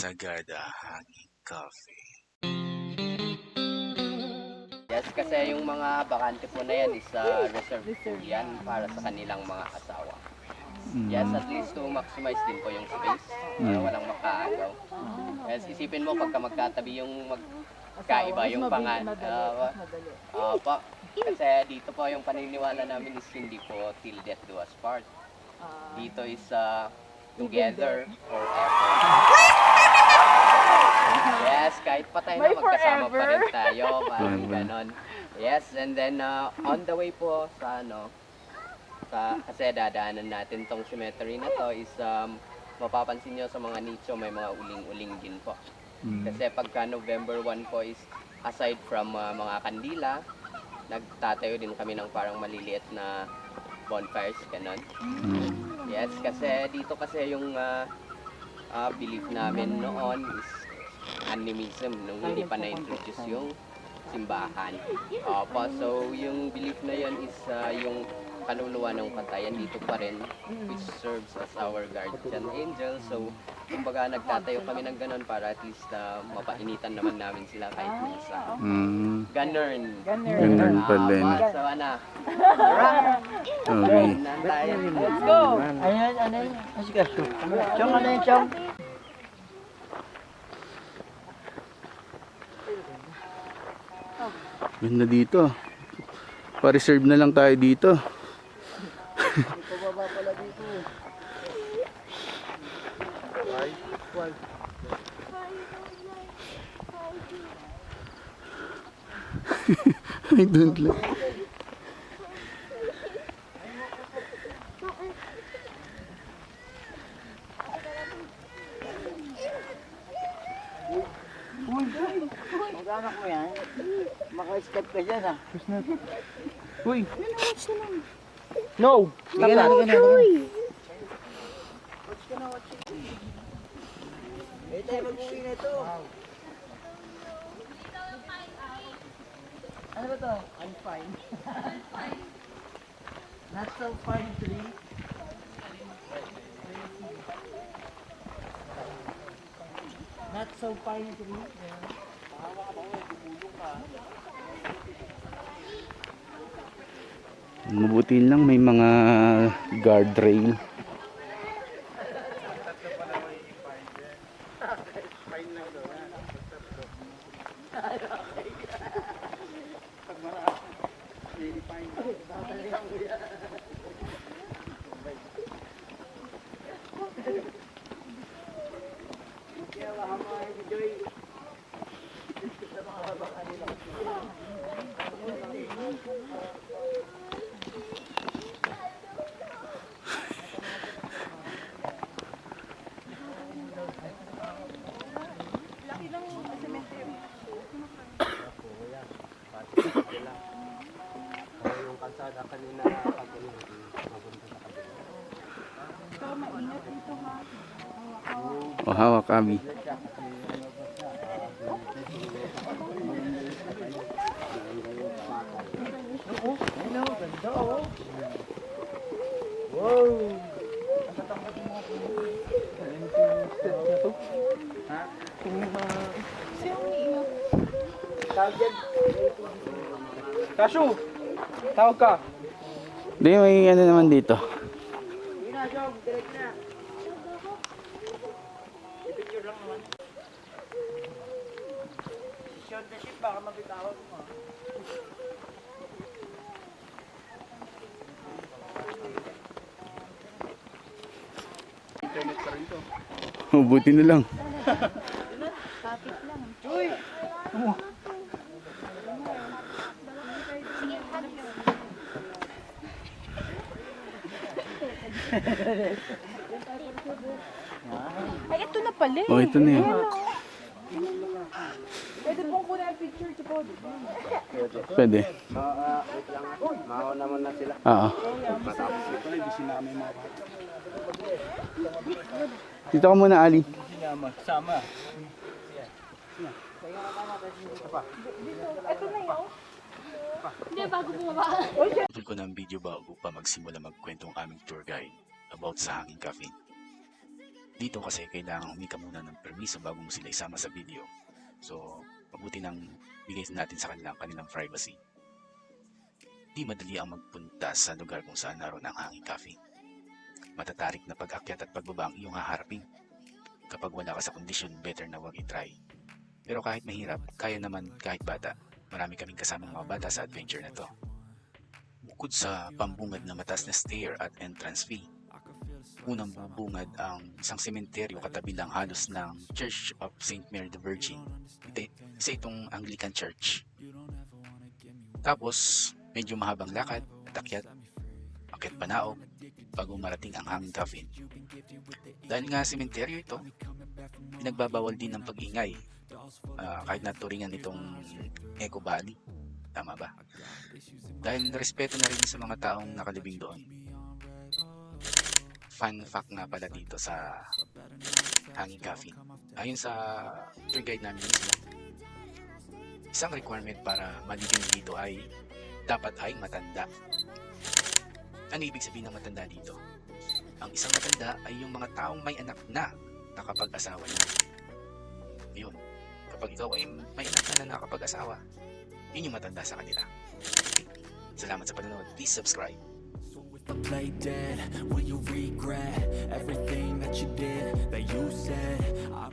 Sagada Hanging Coffee. Yes, kasi yung mga bakante po na yan is uh, reserved po yan para sa kanilang mga asawa. Yes, at least to maximize din po yung space para walang makaagaw. Yes, isipin mo pagka magkatabi yung magkaiba yung pangan. Uh, uh, pa, kasi dito po yung paniniwala namin is hindi po till death do us part. Dito is uh, together forever. Yes, kahit patay na May magkasama pa rin forever. tayo, parang Mhm. ganon. Yes, and then uh, on the way po sa ano, sa, kasi dadaanan natin tong cemetery na to is um, mapapansin nyo sa mga nicho may mga uling-uling din po. Kasi pagka November 1 po is aside from uh, mga kandila, nagtatayo din kami ng parang maliliit na bonfires, ganon. Yes, kasi dito kasi yung uh, uh, belief namin noon is animism nung hindi pa na-introduce yung simbahan. Opo, so yung belief na yun is uh, yung kaluluwa ng patayan dito pa rin which serves as our guardian angel. So, kumbaga nagtatayo kami ng ganun para at least uh, mapainitan naman namin sila kahit minsan. Mm, Ganun. ganun pala yun. Opo, so ano? Tara! Okay. Let's go! Yun? Ano yun? Kaso. Chong, ano yun, Chong? Ganda dito. Pa-reserve na lang tayo dito. I don't like. Mag-anak mo yan. Maka-step ka dyan, ha? Uy! No! Sige na, sige na. Eh, tayo mag-uwi na ito. Ano ba to? I'm fine. Not so fine tree. Not so fine tree. Mabuti lang may mga guardrail. O hawak kami. Kashu! Tawag ka! Hindi, may ano naman dito. Sige na, Chong. Direct na. I-picture lang naman. Si Sean the Ship, baka mabitawag mo. ah. Mabuti na lang. Ay, ito na pala eh. O, ito na yan. Pwede pong kunin ang picture ko po. Pwede. Maho naman na sila. Oo. Dito ka muna, Ali. Tungkol ko ng video bago pa magsimula magkwento ang aming tour guide about sa hanging cafe. Dito kasi kailangan humingi ka muna ng permiso bago mo sila isama sa video. So, mabuti nang bigay natin sa kanila ang kanilang privacy. Di madali ang magpunta sa lugar kung saan naroon ang hanging cafe. Matatarik na pag-akyat at pagbaba ang iyong haharapin. Kapag wala ka sa kondisyon, better na wag i-try. Pero kahit mahirap, kaya naman kahit bata. Marami kaming kasamang mga bata sa adventure na to. Bukod sa pambungad na matas na stair at entrance fee, unang bubungad ang isang sementeryo katabi lang halos ng Church of St. Mary the Virgin. Ito, isa itong Anglican Church. Tapos, medyo mahabang lakad at akyat, akyat panaog, bago marating ang hanging coffin. Dahil nga sementeryo ito, pinagbabawal din ng pag-ingay ah, kahit naturingan itong Eco Valley. Tama ba? Dahil respeto na rin sa mga taong nakalibing doon. Fun fact nga pala dito sa Hanging Coffin. Ayon sa tour guide namin isang requirement para malibing dito ay dapat ay matanda. Ano ibig sabihin ng matanda dito? Ang isang matanda ay yung mga taong may anak na nakapag-asawa na. Yun. Kapag ikaw ay may anak na na nakapag-asawa, yun yung matanda sa kanila. Salamat sa panonood. Please subscribe. I play dead, will you regret everything that you did, that you said?